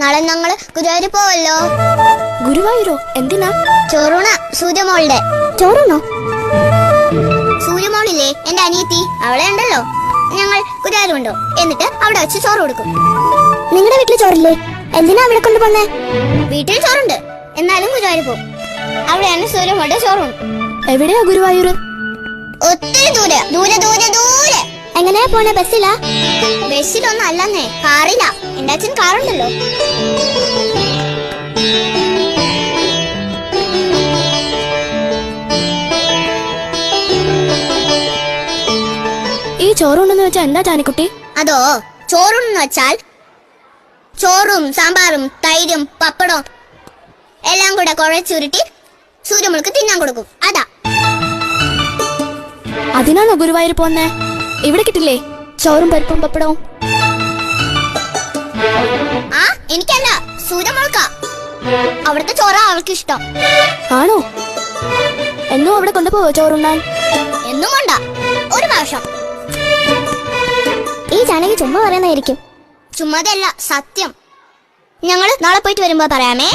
നാളെ ഞങ്ങൾ ഗുരുവായൂർ പോവല്ലോ. ഗുരുവായൂരോ? എന്തിനാ? ചോറൂണ സൂര്യമോളുടെ. ചോറൂണോ? സൂര്യമോളില്ലേ എന്റെ അനിയത്തി? അവളെ ഉണ്ടല്ലോ. ഞങ്ങൾ ഗുരുവായൂരുണ്ടോ. എന്നിട്ട് അവിടെ വെച്ച് ചോറ് കൊടുക്കും. നിങ്ങളുടെ വീട്ടിൽ ചോറില്ലേ? എന്തിനാ അവിടെ കൊണ്ടുപോന്നേ വീട്ടിൽ ചോറുണ്ട്. എന്നാലും ഗുരുവായൂർ പോകും അവിടെയാണ് സൂര്യമോളുടെ ചോറൂണ് എവിടെയാ ഗുരുവായൂർ ഒത്തിരി ദൂരെ ദൂരെ ദൂരെ ദൂരെ എങ്ങനെയാ പോണ ബസ്സിലാ? ബസ്സിലൊന്നും അല്ലെന്നേ കാറില്ല എന്റെ അച്ഛൻ കാറുണ്ടല്ലോ. ഈ ചോറുണ്ടെന്ന് വെച്ചാ എന്താ ജാനിക്കുട്ടി അതോ ചോറുണ്ടെന്ന് വെച്ചാൽ ചോറും സാമ്പാറും തൈരും പപ്പടവും എല്ലാം കൂടെ കുഴച്ചുരുട്ടി സൂര്യമുൾക്ക് തിന്നാൻ കൊടുക്കും. അതാ. അതിനാണോ ഗുരുവായൂർ പോന്നേ? ഇവിടെ കിട്ടില്ലേ? ചോറും പരിപ്പും പപ്പടവും. ആ എനിക്കല്ല. സൂര്യമുൾക്ക അവിടുത്തെ ചോറ അവൾക്ക് ഇഷ്ടം ആണോ? എന്നും അവിടെ കൊണ്ടുപോവോ ചോറുണ്ണാൻ? എന്നും കൊണ്ട. ഒരു പ്രാവശ്യം. ഈ ജാനകി ചുമ്മാ പറയുന്നതായിരിക്കും. ചുമ്മാതല്ല സത്യം. ഞങ്ങൾ നാളെ പോയിട്ട് വരുമ്പോ പറയാമേ.